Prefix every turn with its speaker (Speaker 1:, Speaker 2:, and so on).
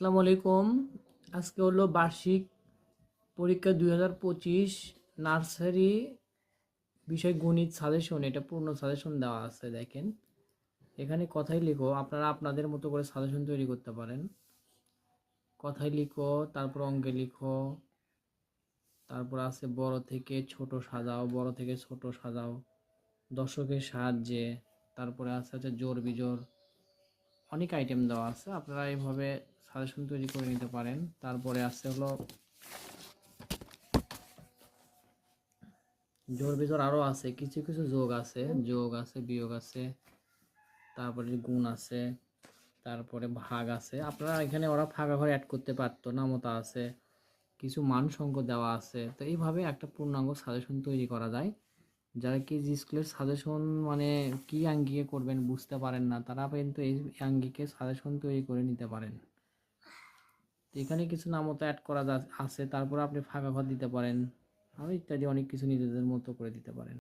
Speaker 1: আসসালামু আলাইকুম। আজকে হলো বার্ষিক পরীক্ষা দুই হাজার পঁচিশ নার্সারি বিষয় গণিত সাজেশন, এটা পূর্ণ সাজেশন দেওয়া আছে, দেখেন। এখানে কথাই লিখো, আপনারা আপনাদের মতো করে সাজেশন তৈরি করতে পারেন। কথাই লিখো, তারপর অঙ্কে লিখো, তারপর আছে বড় থেকে ছোট সাজাও, বড় থেকে ছোট সাজাও, দর্শকের সাহায্যে, তারপরে আছে হচ্ছে জোর বিজোড় অনেক আইটেম দেওয়া আছে, আপনারা এইভাবে সাজেশন তৈরি করে নিতে পারেন। তারপরে আছে হলো জোর বিজোর আরও আছে, কিছু কিছু যোগ আছে যোগ আছে, বিয়োগ আছে, তারপরে গুণ আছে, তারপরে ভাগ আছে। আপনারা এখানে ওরা ফাঁকা ঘরে অ্যাড করতে পারতো, নামতা আছে, কিছু মান সংখ্যা দেওয়া আছে। তো এইভাবে একটা পূর্ণাঙ্গ সাজেশন তৈরি করা যায়। যারা কেজি স্কুলের সাজেশন মানে কি আঙ্গিকে করবেন বুঝতে পারেন না, তারা কিন্তু এই আঙ্গিকে সাজেশন তৈরি করে নিতে পারেন। তো এখানে কিছু নামতো অ্যাড করা আছে। তারপর আপনি ফাঁকা ঘর দিতে পারেন। আরও ইত্যাদি অনেক কিছু নিজেদের মতো করে দিতে পারেন।